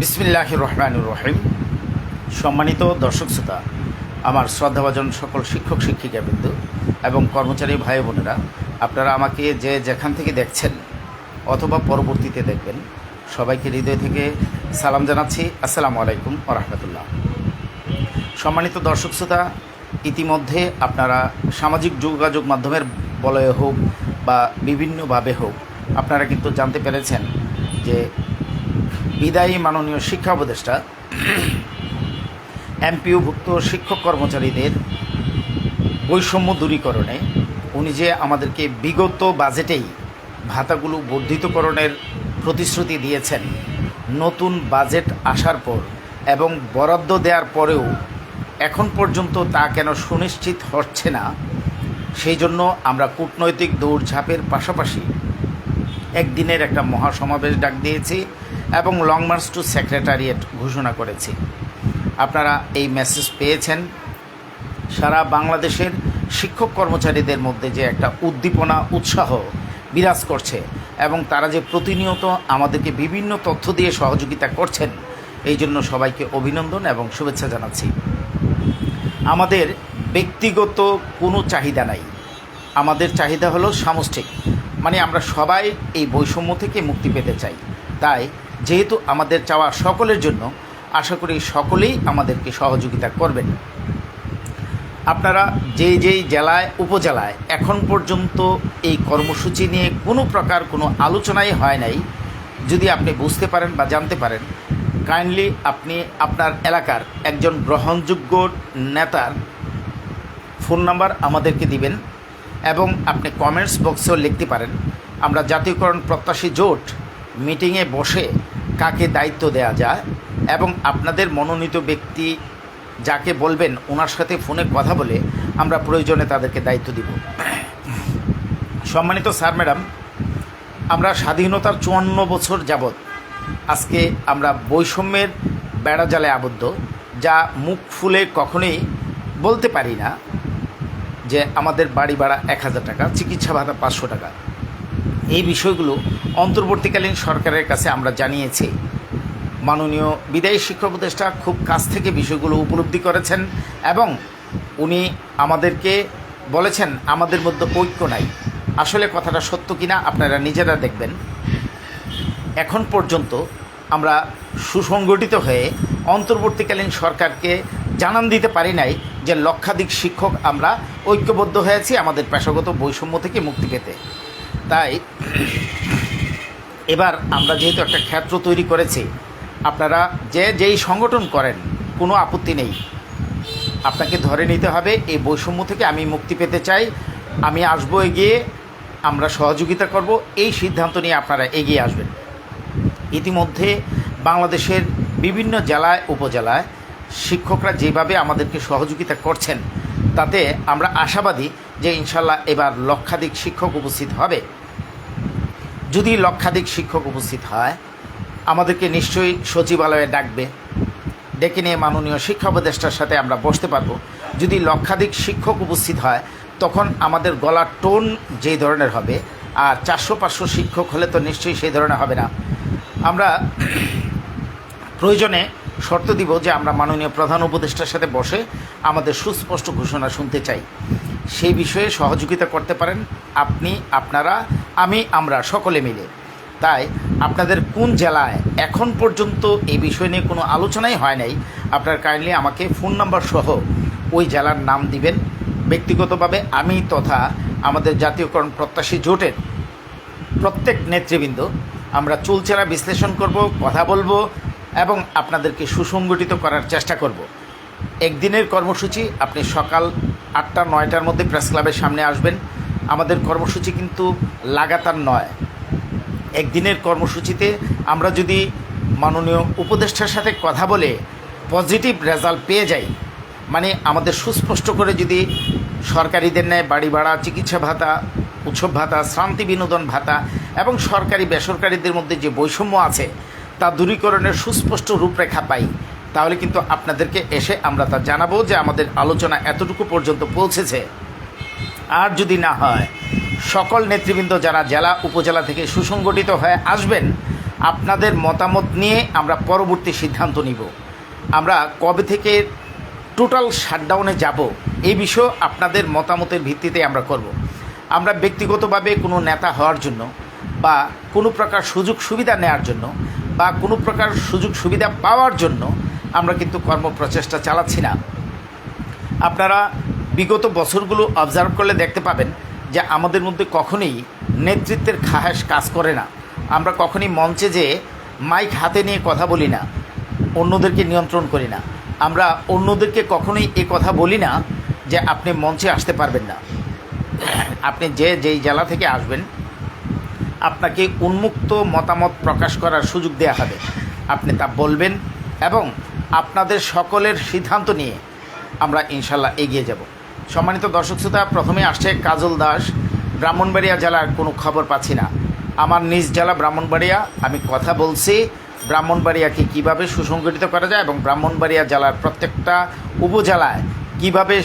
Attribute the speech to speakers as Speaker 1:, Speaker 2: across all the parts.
Speaker 1: বিসমিল্লাহ রহমানুর রহিম সম্মানিত দর্শক শ্রোতা, আমার শ্রদ্ধাভাজন সকল শিক্ষক শিক্ষিকাবৃন্দ এবং কর্মচারী ভাই বোনেরা, আপনারা আমাকে যে যেখান থেকে দেখছেন অথবা পরবর্তীতে দেখবেন, সবাইকে হৃদয় থেকে সালাম জানাচ্ছি। আসসালামু আলাইকুম রহমতুল্লাহ। সম্মানিত দর্শক শ্রোতা, ইতিমধ্যে আপনারা সামাজিক যোগাযোগ মাধ্যমের বলয়ে হোক বা বিভিন্নভাবে হোক, আপনারা কিন্তু জানতে পেরেছেন যে বিদায়ী মাননীয় শিক্ষা উপদেষ্টা এমপিওভুক্ত শিক্ষক কর্মচারীদের বৈষম্য দূরীকরণে উনি যে আমাদেরকে বিগত বাজেটেই ভাতাগুলো বর্ধিতকরণের প্রতিশ্রুতি দিয়েছেন, নতুন বাজেট আসার পর এবং বরাদ্দ দেওয়ার পরেও এখন পর্যন্ত তা কেন সুনিশ্চিত হচ্ছে না, সেই জন্য আমরা কূটনৈতিক দৌড়ঝাঁপের পাশাপাশি একদিনের একটা মহাসমাবেশ ডাক দিয়েছি। এবং লং মার্চ টু সেক্রেটারিয়েট ঘোষণা করেছি। আপনারা এই মেসেজ পেয়েছেন। সারা বাংলাদেশের শিক্ষক কর্মচারীদের মধ্যে যে একটা উদ্দীপনা, উৎসাহ বিরাজ করছে এবং তারা যে প্রতিনিয়ত আমাদেরকে বিভিন্ন তথ্য দিয়ে সহযোগিতা করছেন, এই জন্য সবাইকে অভিনন্দন এবং শুভেচ্ছা জানাচ্ছি। আমাদের ব্যক্তিগত কোনো চাহিদা নাই। আমাদের চাহিদা হলো সামষ্টিক। মানে আমরা সবাই এই বৈষম্য থেকে মুক্তি পেতে চাই। তাই যেহেতু আমাদের চাওয়া সকলের জন্য, আশা করি সকলেই আমাদেরকে সহযোগিতা করবেন। আপনারা যেই যেই জেলায়, উপজেলায় এখন পর্যন্ত এই কর্মসূচি নিয়ে কোনো প্রকার কোনো আলোচনাই হয় নাই, যদি আপনি বুঝতে পারেন বা জানতে পারেন কাইন্ডলি আপনি আপনার এলাকার একজন গ্রহণযোগ্য নেতার ফোন নাম্বার আমাদেরকে দিবেন এবং আপনি কমেন্টস বক্সেও লিখতে পারেন। আমরা জাতীয়করণ প্রত্যাশী জোট মিটিংয়ে বসে কাকে দায়িত্ব দেয়া যায় এবং আপনাদের মনোনীত ব্যক্তি যাকে বলবেন, ওনার সাথে ফোনে কথা বলে আমরা প্রয়োজনে তাদেরকে দায়িত্ব দিব। সম্মানিত স্যার, ম্যাডাম, আমরা স্বাধীনতার চুয়ান্ন বছর যাবৎ আজকে আমরা বৈষম্যের বেড়াজালে আবদ্ধ, যা মুখ ফুলে কখনোই বলতে পারি না যে আমাদের বাড়ি ভাড়া এক হাজার টাকা, চিকিৎসা ভাতা পাঁচশো টাকা। এই বিষয়গুলো অন্তর্বর্তীকালীন সরকারের কাছে আমরা জানিয়েছি। মাননীয় বিদায়ী শিক্ষক উপদেষ্টা খুব কাছ থেকে বিষয়গুলো উপলব্ধি করেছেন এবং উনি আমাদেরকে বলেছেন, আমাদের মধ্যে ঐক্য নাই। আসলে কথাটা সত্য কিনা আপনারা নিজেরা দেখবেন। এখন পর্যন্ত আমরা সুসংগঠিত হয়ে অন্তর্বর্তীকালীন সরকারকে জানান দিতে পারি নাই যে লক্ষাধিক শিক্ষক আমরা ঐক্যবদ্ধ হয়েছি আমাদের পেশাগত বৈষম্য থেকে মুক্তি পেতে। তাই এবার আমরা যেহেতু একটা ক্ষেত্র তৈরি করেছি, আপনারা যে যেই সংগঠন করেন, কোনো আপত্তি নেই। আপনাকে ধরে নিতে হবে, এই বৈষম্য থেকে আমি মুক্তি পেতে চাই। আমি আসব এগিয়ে, আমরা সহযোগিতা করব, এই সিদ্ধান্ত নিয়ে আপনারা এগিয়ে আসবেন। ইতিমধ্যে বাংলাদেশের বিভিন্ন জেলায়, উপজেলায় শিক্ষকরা যেভাবে আমাদেরকে সহযোগিতা করছেন, তাতে আমরা আশাবাদী যে ইনশাল্লাহ এবার লক্ষাধিক শিক্ষক উপস্থিত হবে। যদি লক্ষাধিক শিক্ষক উপস্থিত হয়, আমাদেরকে নিশ্চয়ই সচিবালয়ে ডাকবে। ডেকে নিয়ে মাননীয় শিক্ষা উপদেষ্টার সাথে আমরা বসতে পারব। যদি লক্ষাধিক শিক্ষক উপস্থিত হয়, তখন আমাদের গলার টোন যেই ধরনের হবে, আর চারশো পাঁচশো শিক্ষক হলে তো নিশ্চয়ই সেই ধরনের হবে না। আমরা প্রয়োজনে শর্ত দিব যে আমরা মাননীয় প্রধান উপদেষ্টার সাথে বসে আমাদের সুস্পষ্ট ঘোষণা শুনতে চাই। সেই বিষয়ে সহযোগিতা করতে পারেন আপনি, আপনারা, আমি, আমরা সকলে মিলে। তাই আপনাদের কোন জেলায় এখন পর্যন্ত এই বিষয় নিয়ে কোনো আলোচনাই হয় নাই, আপনার কাইন্ডলি আমাকে ফোন নাম্বার সহ ওই জেলার নাম দিবেন। ব্যক্তিগতভাবে আমি তথা আমাদের জাতীয়করণ প্রত্যাশী জোটের প্রত্যেক নেতৃবৃন্দ, আমরা চুলচেরা বিশ্লেষণ করব, কথা বলব এবং আপনাদেরকে সুসংগঠিত করার চেষ্টা করব। একদিনের কর্মসূচি আপনি সকাল আটটা, নয়টার মধ্যে প্রেস ক্লাবের সামনে আসবেন। আমাদের কর্মসূচি কিন্তু লাগাতার নয়। একদিনের কর্মসূচিতে আমরা যদি মাননীয় উপদেষ্টার সাথে কথা বলে পজিটিভ রেজাল্ট পেয়ে যাই মানে আমাদের সুস্পষ্ট করে যদি সরকারিদের ন্যায় বাড়ি ভাড়া, চিকিৎসা ভাতা, উৎসব ভাতা শ্রান্তি বিনোদন ভাতা এবং সরকারি, বেসরকারিদের মধ্যে যে বৈষম্য আছে, তা দূরীকরণের সুস্পষ্ট রূপরেখা পাই। তাহলে কিন্তু আপনাদেরকে এসে আমরা তা জানাব যে আমাদের আলোচনা এতটুকু পর্যন্ত পৌঁছেছে। আর যদি না হয়, সকল নেতৃবৃন্দ যারা জেলা উপজেলা থেকে সুসংগঠিত হয়ে আসবেন, আপনাদের মতামত নিয়ে আমরা পরবর্তী সিদ্ধান্ত নিব। আমরা কবে থেকে টোটাল শাটডাউনে যাব, এই বিষয়ে আপনাদের মতামতের ভিত্তিতে আমরা করব। আমরা ব্যক্তিগতভাবে কোনো নেতা হওয়ার জন্য বা কোনো প্রকার সুযোগ সুবিধা নেওয়ার জন্য বা কোনো প্রকার সুযোগ সুবিধা পাওয়ার জন্য আমরা কিন্তু কর্মপ্রচেষ্টা চালাচ্ছি না। আপনারা বিগত বছরগুলো অবজার্ভ করলে দেখতে পাবেন যে আমাদের মধ্যে কখনোই নেতৃত্বের খাহাস কাজ করে না। আমরা কখনই মঞ্চে যে মাইক হাতে নিয়ে কথা বলি না, অন্যদেরকে নিয়ন্ত্রণ করি না। আমরা অন্যদেরকে কখনোই এ কথা বলি না যে আপনি মঞ্চে আসতে পারবেন না। আপনি যে যেই জেলা থেকে আসবেন, আপনাকে উন্মুক্ত মতামত প্রকাশ করার সুযোগ দেওয়া হবে। আপনি তা বলবেন এবং আপনাদের সকলের সিদ্ধান্ত নিয়ে আমরা ইনশাল্লাহ এগিয়ে যাব। সম্মানিত দর্শক শ্রোতা, প্রথমে আসছে কাজল দাস, ব্রাহ্মণবাড়িয়া জেলার কোনো খবর পাচ্ছি না। আমার নিজ জেলা ব্রাহ্মণবাড়িয়া, আমি কথা বলছি ব্রাহ্মণবাড়িয়াকে কীভাবে সুসংগঠিত করা যায় এবং ব্রাহ্মণবাড়িয়া জেলার প্রত্যেকটা উপজেলায় কীভাবে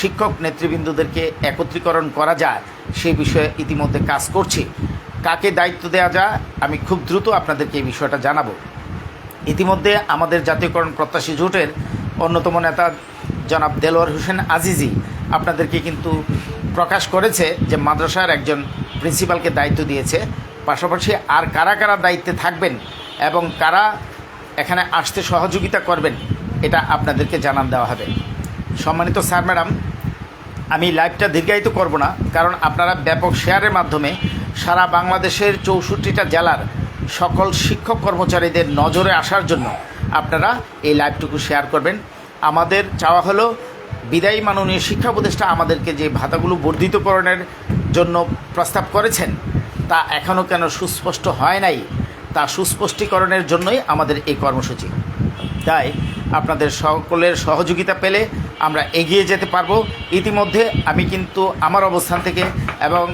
Speaker 1: শিক্ষক নেতৃবৃন্দদেরকে একত্রীকরণ করা যায় সেই বিষয়ে ইতিমধ্যে কাজ করছি। কাকে দায়িত্ব দেওয়া যায়, আমি খুব দ্রুত আপনাদেরকে এই বিষয়টা জানাব। ইতিমধ্যে আমাদের জাতীয়করণ প্রত্যাশী জোটের অন্যতম নেতা জনাব দেলোয়ার হোসেন আজিজি আপনাদেরকে কিন্তু প্রকাশ করেছে যে মাদ্রাসার একজন প্রিন্সিপালকে দায়িত্ব দিয়েছে। পাশাপাশি আর কারা কারা দায়িত্বে থাকবেন এবং কারা এখানে আসতে সহযোগিতা করবেন, এটা আপনাদেরকে জানান দেওয়া হবে। সম্মানিত স্যার, ম্যাডাম, আমি লাইভটা দীর্ঘায়িত করব না, কারণ আপনারা ব্যাপক শেয়ারের মাধ্যমে সারা বাংলাদেশের চৌষট্টিটা জেলার সকল শিক্ষক কর্মচারীদের নজরে আসার জন্য আপনারা এই লাইভটুকু শেয়ার করবেন। আমাদের চাওয়া হলো, বিদায়ী মাননীয় শিক্ষা উপদেষ্টা আমাদেরকে যে ভাতাগুলো বর্ধিতকরণের জন্য প্রস্তাব করেছেন, তা এখনও কেন সুস্পষ্ট হয় নাই, তা সুস্পষ্টীকরণের জন্যই আমাদের এই কর্মসূচি। তাই আপনাদের সকলের সহযোগিতা পেলে আমরা এগিয়ে যেতে পারব। ইতিমধ্যে আমি কিন্তু আমার অবস্থান থেকে এবং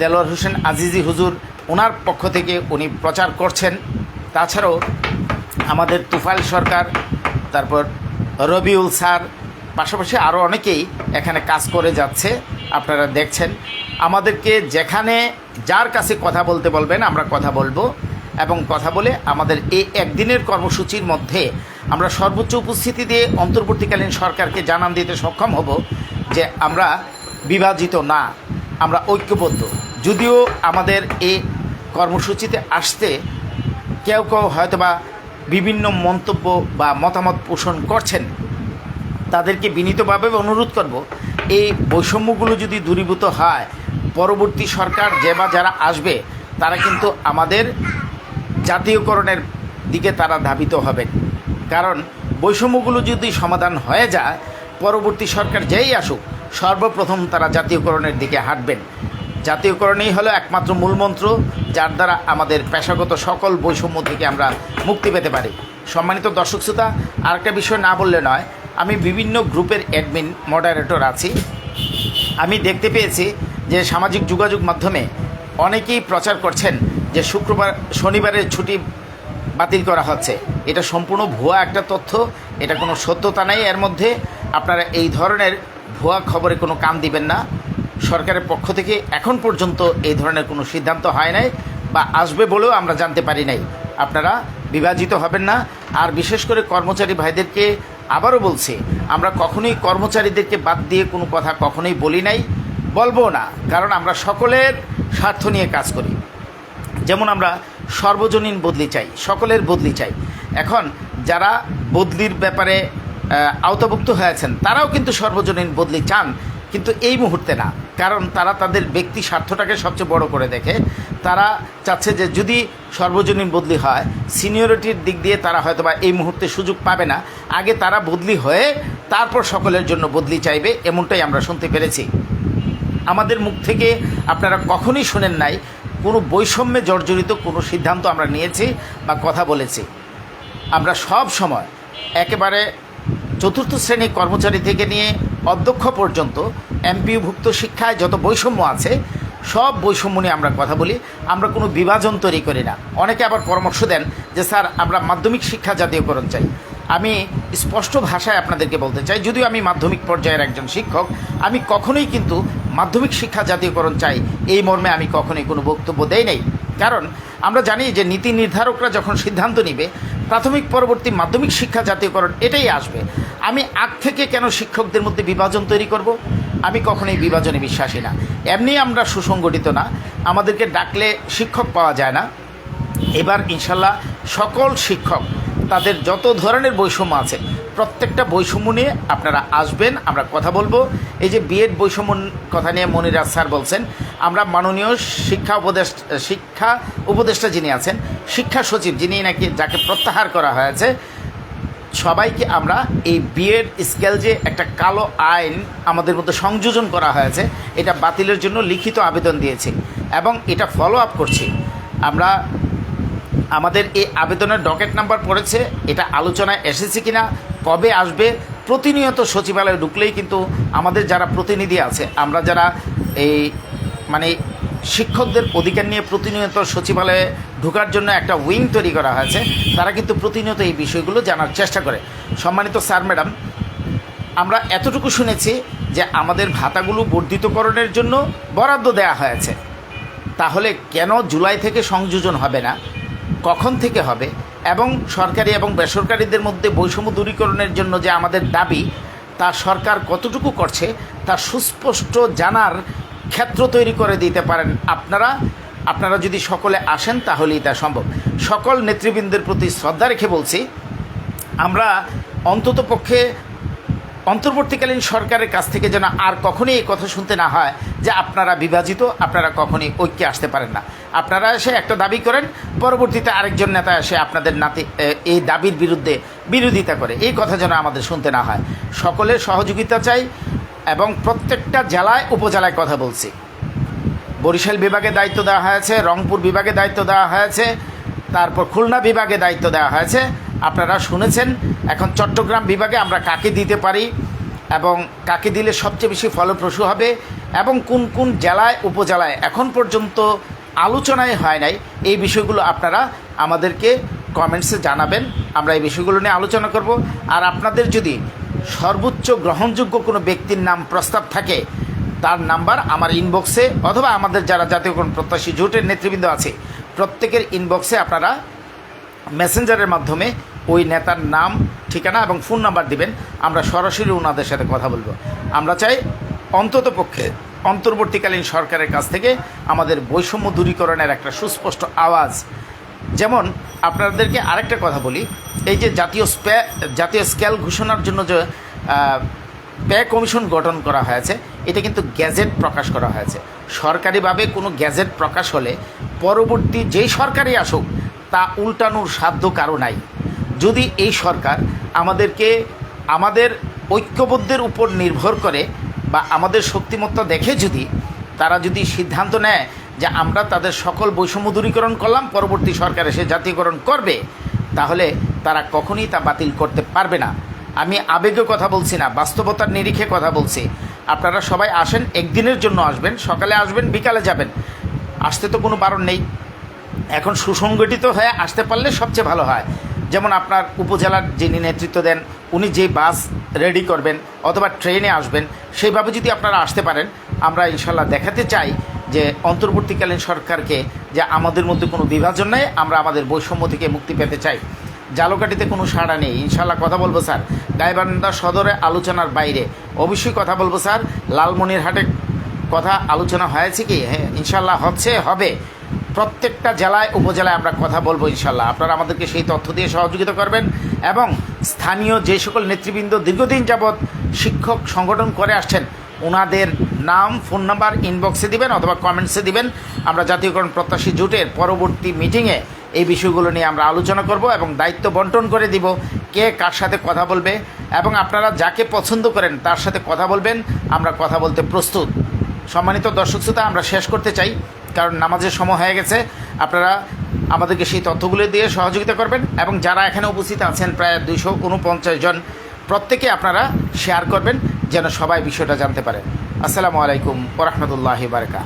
Speaker 1: দেলোয়ার হোসেন আজিজি হুজুর ওনার পক্ষ থেকে উনি প্রচার করছেন। তাছাড়াও আমাদের তুফাইল সরকার, তারপর রবিউল স্যার, পাশাপাশি আরও অনেকেই এখানে কাজ করে যাচ্ছে, আপনারা দেখছেন। আমাদেরকে যেখানে যার কাছে কথা বলতে বলবেন, আমরা কথা বলব এবং কথা বলে আমাদের এই একদিনের কর্মসূচির মধ্যে আমরা সর্বোচ্চ উপস্থিতি দিয়ে অন্তর্বর্তীকালীন সরকারকে জানান দিতে সক্ষম হব যে আমরা বিভাজিত না, আমরা ঐক্যবদ্ধ। যদিও আমাদের এই কর্মসূচিতে আসতে কেউ কেউ হয়তোবা বিভিন্ন মন্তব্য বা মতামত পোষণ করছেন। তাদেরকে বিনীতভাবে অনুরোধ করব, এই বৈষম্যগুলো যদি দূরীভূত হয়, পরবর্তী সরকার যে বা যারা আসবে, তারা কিন্তু আমাদের জাতীয়করণের দিকে তারা ধাবিত হবেন। কারণ বৈষম্যগুলো যদি সমাধান হয়ে যায়, পরবর্তী সরকার যেই আসুক, সর্বপ্রথম তারা জাতীয়করণের দিকে হাঁটবেন। জাতীয়করণই হলো একমাত্র মূলমন্ত্র, যার দ্বারা আমাদের পেশাগত সকল বৈষম্য থেকে আমরা মুক্তি পেতে পারি। সম্মানিত দর্শক শ্রোতা, আরেকটা বিষয় না বললে নয়, আমি বিভিন্ন গ্রুপের অ্যাডমিন মডারেটর আছি। আমি দেখতে পেয়েছি যে সামাজিক যোগাযোগ মাধ্যমে অনেকেই প্রচার করছেন যে শুক্রবার, শনিবারের ছুটি বাতিল করা হচ্ছে। এটা সম্পূর্ণ ভুয়া একটা তথ্য, এটা কোনো সত্যতা নেই। এর মধ্যে আপনারা এই ধরনের ভুয়া খবরে কোনো কান দিবেন না। সরকারের পক্ষ থেকে এখন পর্যন্ত এই ধরনের কোনো সিদ্ধান্ত হয় নাই বা আসবে বলেও আমরা জানতে পারি নাই। আপনারা বিভাজিত হবেন না। আর বিশেষ করে কর্মচারী ভাইদেরকে আবারও বলছি, আমরা কখনোই কর্মচারীদেরকে বাদ দিয়ে কোনো কথা কখনোই বলি নাই বলব না, কারণ আমরা সকলের স্বার্থ নিয়ে কাজ করি। যেমন আমরা সর্বজনীন বদলি চাই, সকলের বদলি চাই। এখন যারা বদলির ব্যাপারে আওতাভুক্ত হয়েছেন তারাও কিন্তু সর্বজনীন বদলি চান। কিন্তু এই মুহূর্তে না। কারণ তারা তাদের ব্যক্তি স্বার্থটাকে সবচেয়ে বড় করে দেখে। তারা চাচ্ছে যে যদি সর্বজনীন বদলি হয়, সিনিয়রিটির দিক দিয়ে তারা হয়তো বা এই মুহূর্তে সুযোগ পাবে না। আগে তারা বদলি হয়ে তারপর সকলের জন্য বদলি চাইবে, এমনটাই আমরা শুনতে পেরেছি। আমাদের মুখ থেকে আপনারা কখনোই শোনেন নাই, কোনো বৈষম্যে জর্জরিত কোনো সিদ্ধান্ত আমরা নিয়েছি বা কথা বলেছি। আমরা সব সময় একেবারে চতুর্থ শ্রেণি কর্মচারী থেকে নিয়ে অধ্যক্ষ পর্যন্ত এমপিভুক্ত শিক্ষায় যত বৈষম্য আছে, সব বৈষম্য নিয়ে আমরা কথা বলি। আমরা কোনো বিভাজন তৈরি করি না। অনেকে আবার পরামর্শ দেন যে, স্যার, আমরা মাধ্যমিক শিক্ষা জাতীয়করণ চাই। আমি স্পষ্ট ভাষায় আপনাদেরকে বলতে চাই, যদিও আমি মাধ্যমিক পর্যায়ের একজন শিক্ষক, আমি কখনোই কিন্তু মাধ্যমিক শিক্ষা জাতীয়করণ চাই এই মর্মে আমি কখনোই কোনো বক্তব্য দেই নাই। কারণ আমরা জানি যে, নীতি নির্ধারকরা যখন সিদ্ধান্ত নিবে প্রাথমিক পরবর্তী মাধ্যমিক শিক্ষা জাতীয়করণ, এটাই আসবে। আমি আগ থেকে কেন শিক্ষকদের মধ্যে বিভাজন তৈরি করব? আমি কখনোই বিভাজনে বিশ্বাসী না। এমনি আমরা সুসংগঠিত না। আমাদেরকে ডাকলে শিক্ষক পাওয়া যায় না। এবার ইনশাল্লাহ সকল শিক্ষক, তাদের যত ধরনের বৈষম্য আছে প্রত্যেকটা বৈষম্য নিয়ে আপনারা আসবেন, আমরা কথা বলব। এই যে বিএড বৈষম্য কথা নিয়ে মনিরাজ স্যার বলছেন, আমরা মাননীয় শিক্ষা উপদেশ শিক্ষা উপদেষ্টা যিনি আছেন, শিক্ষা সচিব, যিনি নাকি যাকে প্রত্যাহার করা হয়েছে, সবাইকে আমরা এই বিয়ের স্কেল যে একটা কালো আইন আমাদের মধ্যে সংযোজন করা হয়েছে, এটা বাতিলের জন্য লিখিত আবেদন দিয়েছি এবং এটা ফলো আপ করছি। আমরা, আমাদের এই আবেদনের ডকেট নাম্বার পড়েছে, এটা আলোচনায় এসেছে কিনা কবে আসবে প্রতিনিয়ত সচিবালয়ে ঢুকলেই কিন্তু আমাদের যারা প্রতিনিধি আছে, আমরা যারা এই মানে শিক্ষকদের অধিকার নিয়ে প্রতিনিয়ত সচিবালয়ে ঢোকার জন্য একটা উইং তৈরি করা হয়েছে, তারা কিন্তু প্রতিনিয়ত এই বিষয়গুলো জানার চেষ্টা করে। সম্মানিত স্যার, ম্যাডাম, আমরা এতটুকু শুনেছি যে আমাদের ভাতাগুলো বর্ধিতকরণের জন্য বরাদ্দ দেওয়া হয়েছে। তাহলে কেন জুলাই থেকে সংযোজন হবে না? কখন থেকে হবে? এবং সরকারি এবং বেসরকারিদের মধ্যে বৈষম্য দূরীকরণের জন্য যে আমাদের দাবি, তা সরকার কতটুকু করছে, তা সুস্পষ্ট জানার ক্ষেত্র তৈরি করে দিতে পারেন আপনারা। আপনারা যদি সকলে আসেন, তাহলেই তা সম্ভব। সকল নেতৃবৃন্দের প্রতি শ্রদ্ধা রেখে বলছি, আমরা অন্তত পক্ষে অন্তর্বর্তীকালীন সরকারের কাছ থেকে যেন আর কখনোই এই কথা শুনতে না হয় যে আপনারা বিভাজিত, আপনারা কখনোই ঐক্যে আসতে পারেন না। আপনারা এসে একটা দাবি করেন, পরবর্তীতে আরেকজন নেতা এসে আপনাদের নাতি এই দাবির বিরুদ্ধে বিরোধিতা করে। এই কথা যেন আমাদের শুনতে না হয়। সকলের সহযোগিতা চাই এবং প্রত্যেকটা জেলায়, উপজেলায় কথা বলছি। বরিশাল বিভাগে দায়িত্ব দেওয়া হয়েছে, রংপুর বিভাগে দায়িত্ব দেওয়া হয়েছে, তারপর খুলনা বিভাগে দায়িত্ব দেওয়া হয়েছে। আপনারা শুনেছেন এখন চট্টগ্রাম বিভাগে আমরা কাকে দিতে পারি এবং কাকে দিলে সবচেয়ে বেশি ফলপ্রসূ হবে এবং কোন কোন জেলায়, উপজেলায় এখন পর্যন্ত আলোচনায় হয় নাই, এই বিষয়গুলো আপনারা আমাদেরকে কমেন্টসে জানাবেন। আমরা এই বিষয়গুলো নিয়ে আলোচনা করব। আর আপনাদের যদি সর্বোচ্চ গ্রহণযোগ্য কোনো ব্যক্তির নাম প্রস্তাব থাকে, তার নাম্বার আমার ইনবক্সে অথবা আমাদের যারা জাতীয়করণ প্রত্যাশী জোটের নেতৃবৃন্দ আছে, প্রত্যেকের ইনবক্সে আপনারা মেসেঞ্জারের মাধ্যমে ওই নেতার নাম, ঠিকানা এবং ফোন নাম্বার দিবেন, আমরা সরাসরি ওনাদের সাথে কথা বলব। আমরা চাই অন্তত পক্ষে অন্তর্বর্তীকালীন সরকারের কাছ থেকে আমাদের বৈষম্য দূরীকরণের একটা সুস্পষ্ট আওয়াজ। যেমন আপনাদেরকে আরেকটা কথা বলি, এই যে জাতীয় স্পে, জাতীয় স্কেল ঘোষণার জন্য যে ব্যয় কমিশন গঠন করা হয়েছে, এটা কিন্তু গ্যাজেট প্রকাশ করা হয়েছে। সরকারিভাবে কোনো গ্যাজেট প্রকাশ হলে পরবর্তী যেই সরকারই আসুক, তা উল্টানোর সাধ্য কারও নাই। যদি এই সরকার আমাদেরকে আমাদের ঐক্যবদ্ধের উপর নির্ভর করে বা আমাদের শক্তিমত্তা দেখে যদি তারা যদি সিদ্ধান্ত নেয় যে আমরা তাদের সকল বৈষম্য দূরীকরণ করলাম, পরবর্তী সরকার এসে জাতীয়করণ করবে, তাহলে তারা কখনই তা বাতিল করতে পারবে না। আমি আবেগে কথা বলছি না, বাস্তবতার নিরিখে কথা বলছি। আপনারা সবাই আসেন, একদিনের জন্য আসবেন, সকালে আসবেন, বিকালে যাবেন। আসতে তো কোনো বারণ নেই। এখন সুসংগঠিত হয়ে আসতে পারলে সবচেয়ে ভালো হয়। যেমন আপনার উপজেলার যিনি নেতৃত্ব দেন, উনি যে বাস রেডি করবেন অথবা ট্রেনে আসবেন, সেইভাবে যদি আপনারা আসতে পারেন, আমরা ইনশাল্লাহ দেখাতে চাই যে অন্তর্বর্তীকালীন সরকারকে যে আমাদের মধ্যে কোনো বিভাজন নেই, আমরা আমাদের বৈষম্য থেকে মুক্তি পেতে চাই। জালকাটিতে কোনো সাড়া নেই। ইনশাল্লাহ কথা বলব, স্যার। গাইবান্ধা সদরে আলোচনার বাইরে। অবশ্যই কথা বলব, স্যার। লালমনিরহাটে কথা আলোচনা হয়েছে কি? হ্যাঁ ইনশাল্লাহ হচ্ছে, হবে। প্রত্যেকটা জেলায়, উপজেলায় আমরা কথা বলব ইনশাল্লাহ। আপনারা আমাদেরকে সেই তথ্য দিয়ে সহযোগিতা করবেন এবং স্থানীয় যে সকল নেতৃবৃন্দ দীর্ঘদিন যাবৎ শিক্ষক সংগঠন করে আসছেন, ওনাদের নাম, ফোন নাম্বার ইনবক্সে দিবেন অথবা কমেন্টসে দিবেন। আমরা জাতীয়করণ প্রত্যাশী জোটের পরবর্তী মিটিংয়ে এই বিষয়গুলো নিয়ে আমরা আলোচনা করব এবং দায়িত্ব বন্টন করে দিব কে কার সাথে কথা বলবে এবং আপনারা যাকে পছন্দ করেন তার সাথে কথা বলবেন। আমরা কথা বলতে প্রস্তুত। সম্মানিত দর্শক শ্রোতা, আমরা শেষ করতে চাই। কারণ নামাজের সময় হয়ে গেছে, আপনারা আমাদেরকে সেই তথ্যগুলো দিয়ে সহযোগিতা করবেন এবং যারা এখানে উপস্থিত আছেন প্রায় দুইশো উনপঞ্চাশ জন, প্রত্যেকে আপনারা শেয়ার করবেন যেন সবাই বিষয়টা জানতে পারে। আসসালামু আলাইকুম ওরহমতুল্লাহ বারকা